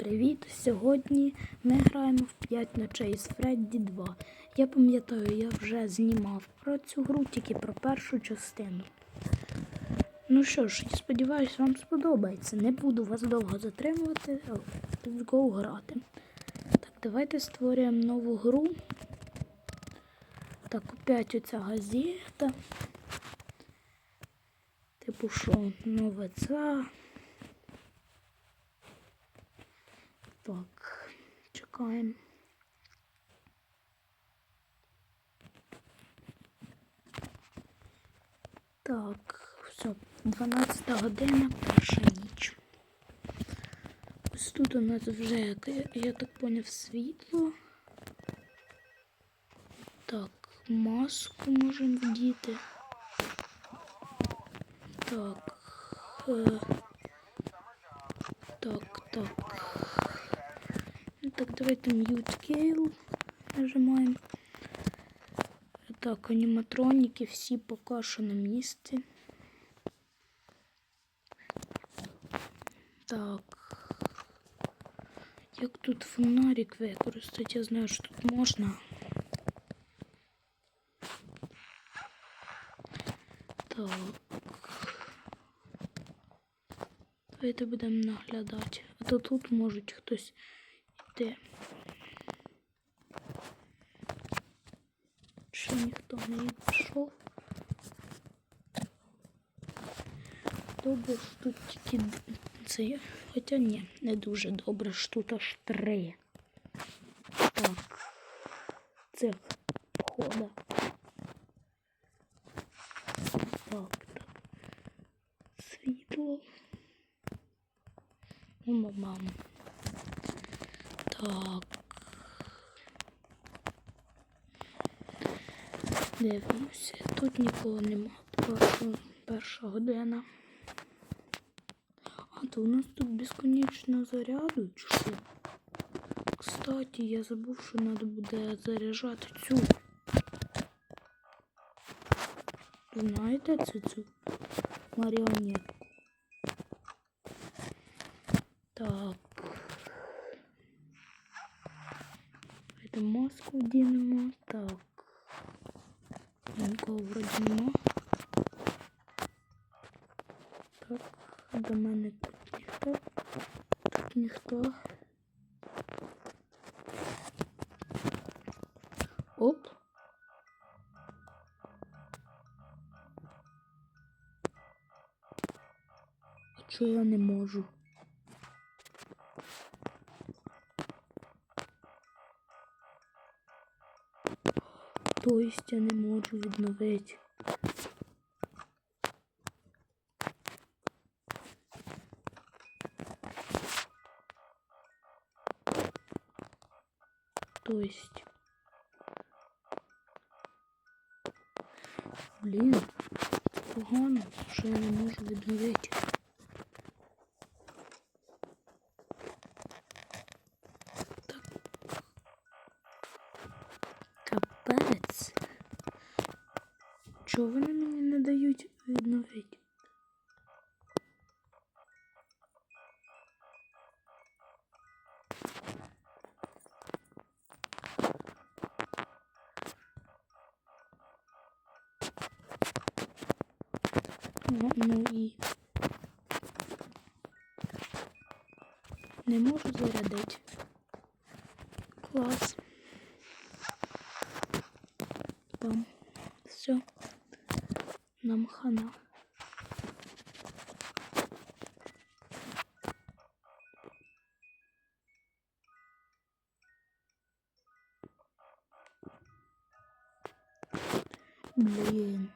привіт! Сьогодні ми граємо в 5 ночей з Фредді 2. Я пам'ятаю, я вже знімав про цю гру, тільки про першу частину. Ну що ж, я сподіваюся, вам сподобається. Не буду вас довго затримувати, let's go грати. Так, давайте створюємо нову гру. Так, опять оця газета. Типу що, нове це. Так, чекаємо. Так, все, 12 година, перша ніч. Ось тут у нас вже, я, так поняв, світло. Так, маску можемо вдіти. Так. Е, так, так. Ну, Так, давайте mute Scale нажимаємо. Так, аніматроніки всі поки що на місці. Так. Як тут фонарик використати? Я знаю, що тут можна. Так. Давайте будемо наглядати. А то тут можуть хтось йти. Ще ніхто не йшов. Добре, що тут тільки це. Хоча ні, не дуже добре, що тут аж три. Так. Цих входа. Так, так. Світло. Ну, мам. Так. Дивимося. Тут нікого нема. Перша, перша година. А то у нас тут безконечно заряду чи що? Кстати, я забув, що треба буде заряджати цю. Знаєте цю цю маріонетку? Так. Давайте маску вдінемо. Так. Нема. Так, до мене тут ніхто. Тут ніхто. Оп. А чого я не можу? То есть я не можу відновити. То есть. Блін, погано, що я не можу відновити. Чого вони мені не дають відновити? Ну, ну і не можу зарядити. Клас. Бам. Все. Нам хана. Блин.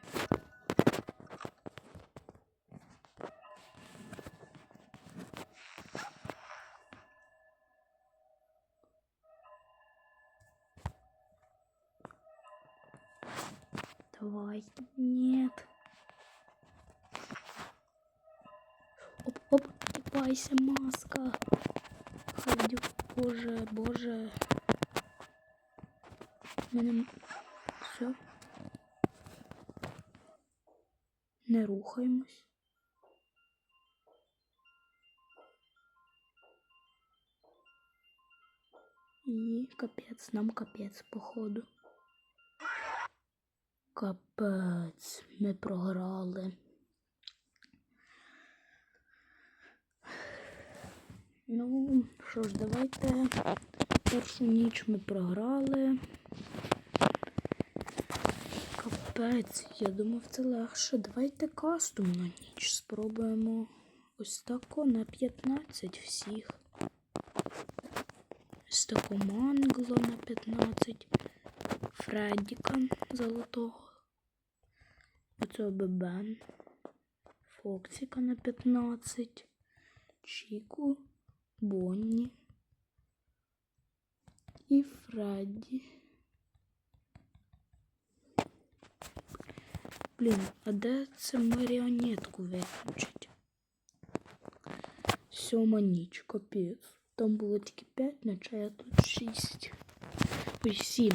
Давай. Нет. Купайся, маска. Ходю, боже, боже. Мене все. Не рухаємось. І капець, нам капець, походу. Капець, ми програли. Ну, що ж, давайте. Першу ніч ми програли. Капець, я думав, це легше. Давайте кастомну ніч спробуємо. Ось тако на 15 всіх. Ось таку мангло на 15. Фреддіка золотого. Оцього Бебен. Фоксіка на 15. Чіку, Бонні і Фредді. Блін, а де це маріонетку виключить? Сьома ніч, капець. Там було тільки 5 ночей, а тут 6. Ой, 7.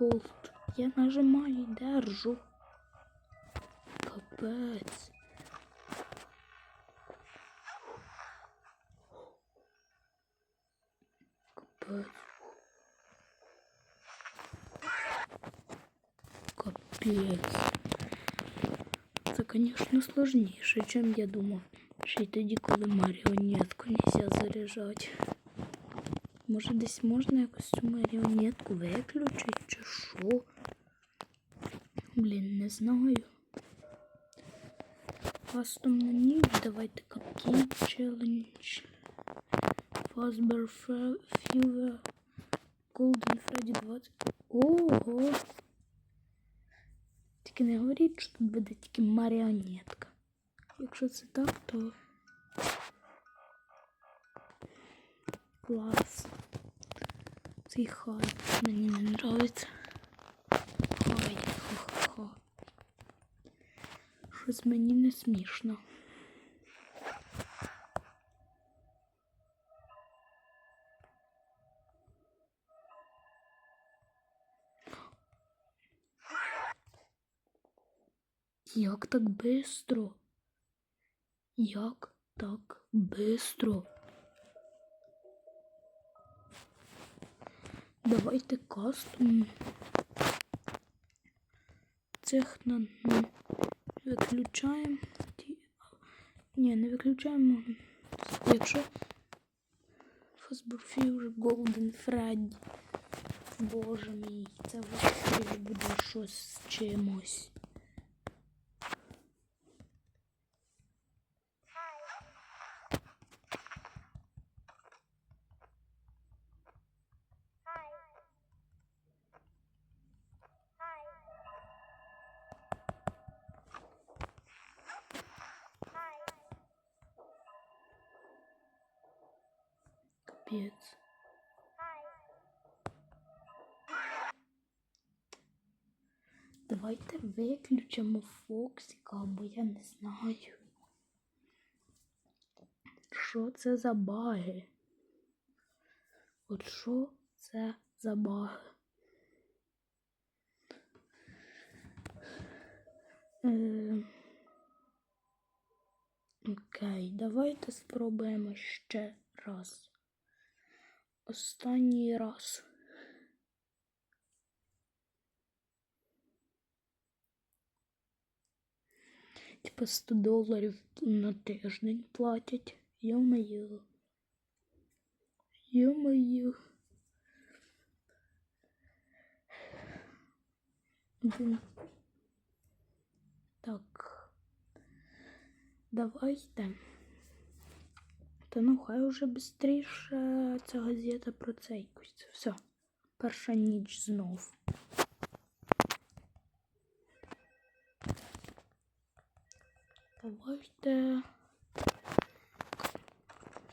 Холд. Я нажимаю і держу. Капець. Капець. Капець. Це, звісно, сложніше, ніж я думав. Ще й тоді, коли маріонетку нельзя заряджати. Може, десь можна якось цю маріонетку виключити чи що? Блін, не знаю. Кастомна ніч, давайте капкейк челендж. Фазбер Фювер. Golden Freddy 20. Ого! Тільки не говоріть, що тут буде тільки маріонетка. Якщо це так, то клас. Цей хай мені не нравиться. Ой, хо-хо-хо. Щось мені не смішно. Як так бистро? Як так бистро? Давайте кастом. Цех на виключаємо. Ні, не виключаємо. Якщо Фасбурфір Golden Фредді. Боже мій, це вже буде щось з чимось. Капець. Давайте виключимо Фоксика, бо я не знаю. Що це за баги? От що це за баги? Е, Окей, давайте спробуємо ще раз. Останній раз. Типа 100 доларів на тиждень платять. Йо-моє. Йо-моє. Блін. Так. Давайте. Та ну хай уже бистріше ця газета про це якусь. Все. Перша ніч знов. Давайте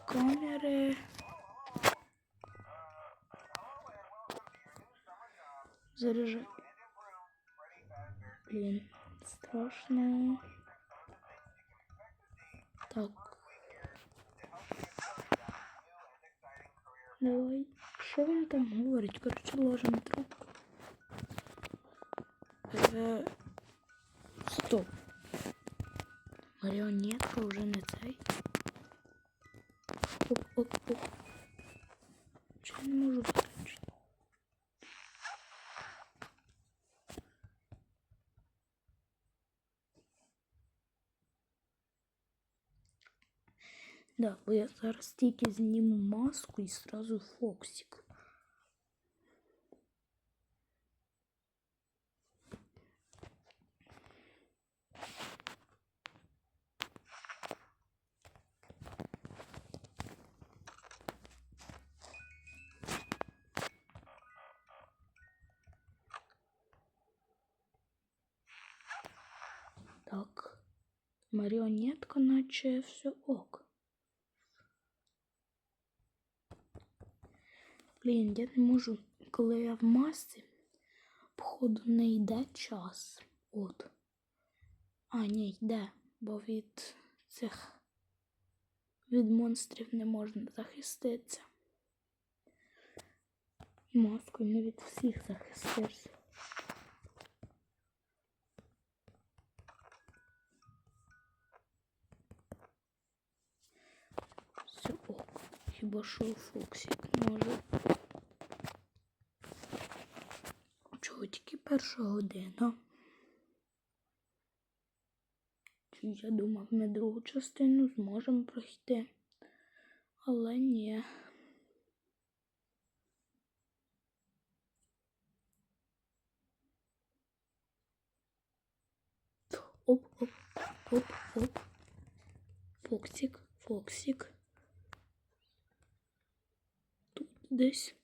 камери. Заряжай. Блин, страшно. Так. Давай. Що він там говорить? Коротше, ложимо трубку. Е, стоп. Маріонетка вже не цей. Оп, оп, оп. Чи я не можу Да, бо я зараз тільки зніму маску і сразу Фоксик. Так, маріонетка, наче все ок. Блін, я не можу, коли я в масці, походу не йде час. От. А, ні, йде, бо від цих від монстрів не можна захиститися. Маскою не від всіх захистишся. Все. Хіба що Фоксик може. Чого тільки перша година? Я думав, ми другу частину зможемо пройти. Але ні. Оп, оп, оп, оп. Фоксик, Фоксик. Тут десь.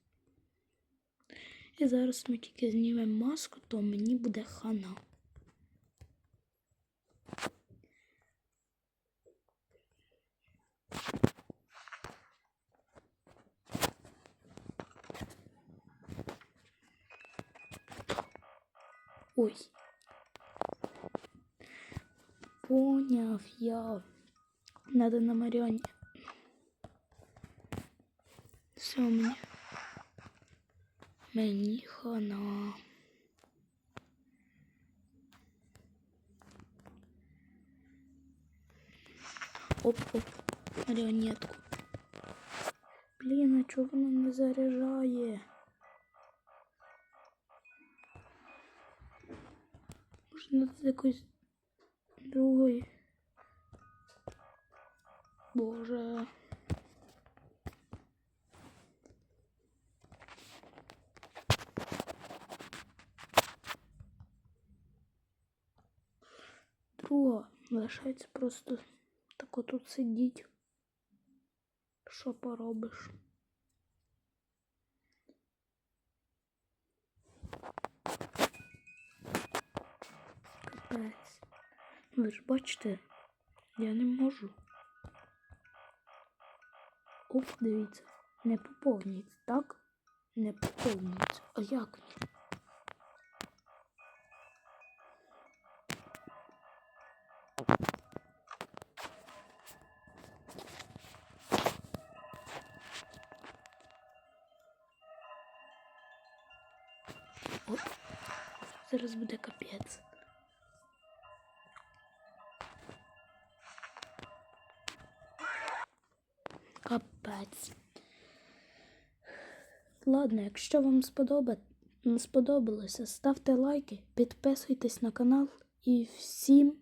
І зараз ми тільки знімемо маску, то мені буде хана. Ой. Поняв я. Надо на Марионе. Все мені. Мені хана. Оп-оп. Маріонетку. Блін, а чого вона не заряджає? Можна з якоїсь другої. Боже. Лишається просто так отут сидіть. Що поробиш? Капець. Ви ж бачите, я не можу. Оп, дивіться, не поповнюється, так? Не поповнюється. А як ні? Зараз буде капець. Капець. Ладно, якщо вам сподоба... сподобалося, ставте лайки, підписуйтесь на канал і всім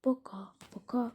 пока. Пока.